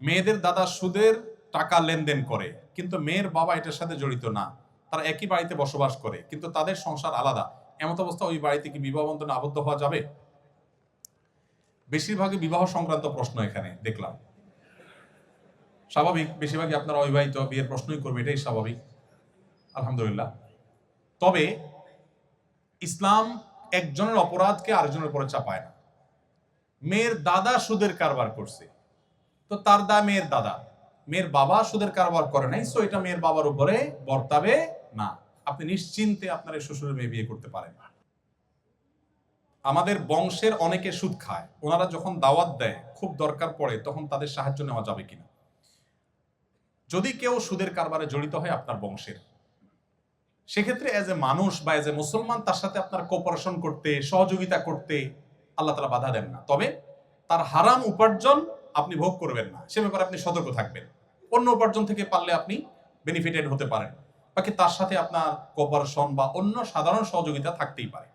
মেয়েদের দাদা সুদের টাকা লেনদেন করে, কিন্তু মেয়ের বাবা এটার সাথে জড়িত না। তারা একই বাড়িতে বসবাস করে, কিন্তু তাদের সংসার আলাদা। এমত অবস্থা ওই বাড়িতে কি বিবাহ বন্ধনে আবদ্ধ হওয়া যাবে? বেশিরভাগই বিবাহ সংক্রান্ত প্রশ্ন এখানে, দেখলাম। স্বাভাবিক, বেশিরভাগই আপনারা অবিবাহিত, বিয়ের প্রশ্নই করবে, এটাই স্বাভাবিক। আলহামদুলিল্লাহ। তবে ইসলাম একজনের অপরাধকে আরেকজনের উপরে চাপায় না। মেয়ের দাদা সুদের কারবার করছে। তো তার দা মেয়ের দাদা। মেয়ের বাবা সুদের কারবার করে নাই সো এটা মেয়ের বাবার উপরে বর্তাবে না। আপনি নিশ্চিন্তে আপনার শ্বশুরের মেয়ে বিয়ে করতে পারেন। আমাদের বংশের অনেকে সুদ খায়। ওনারা যখন দাওয়াত দেয়, খুব দরকার পড়ে, তখন তাদের সাহায্য নেওয়া যাবে কিনা। যদি কেউ সুদের কারবারে জড়িত হয়, আপনার বংশের। সেক্ষেত্রে এজ এ মানুষ বা এজ এ মুসলমান, তার সাথে আপনার কোপারেশন করতে, সহযোগিতা করতে আল্লাহ তালা বাধা দেন না। তবে তার হারাম উপার্জন আপনি ভোগ করবেন না। সে ব্যাপারে আপনি সতর্ক থাকবেন। অন্য উপার্জন থেকে পারলে আপনি বেনিফিটেড হতে পারেন। বাকি তার সাথে আপনার কোপারেশন বা অন্য সাধারণ সহযোগিতা থাকতেই পারে।